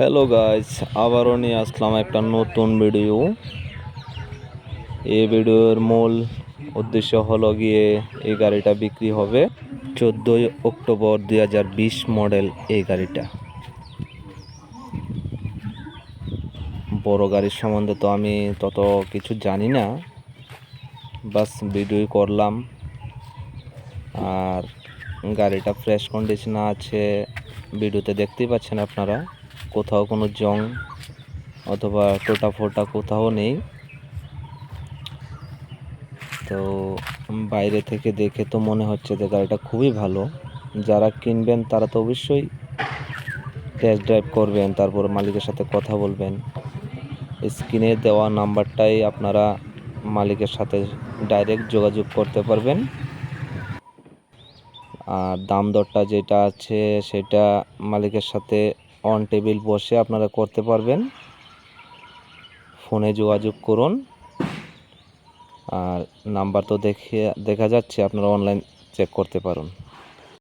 Hello guys আবারও নিয়ে আসলাম একটা নতুন ভিডিও এই ভিডিওর মূল উদ্দেশ্য হলো গিয়ে এই গাড়িটা বিক্রি হবে চোদ্দোই অক্টোবর দুই হাজার বিশ মডেল এই গাড়িটা। বড় গাড়ির সম্বন্ধে তো আমি তত কিছু জানি না। বাস ভিডিও করলাম। আর গাড়িটা ফ্রেশ কন্ডিশনে আছে। ভিডিওতে দেখতেই পাচ্ছেন আপনারা। কোথাও কোনো জং অথবা টোটা ফোটা কোথাও নেই। তো বাইরে থেকে দেখে তো মনে হচ্ছে যে গাড়িটা খুবই ভালো। যারা কিনবেন তারা তো অবশ্যই টেস্ট ড্রাইভ করবেন, তারপর মালিকের সাথে কথা বলবেন। স্ক্রিনে দেওয়া নাম্বারটাই আপনারা মালিকের সাথে ডাইরেক্ট যোগাযোগ করতে পারবেন। আর দাম দরটা যেটা আছে সেটা মালিকের সাথে অন টেবিল বসে আপনারা করতে পারবেন। ফোনে যোগাযোগ করুন। আর নাম্বার তো দেখে, দেখা যাচ্ছে আপনারা অনলাইন চেক করতে পারুন।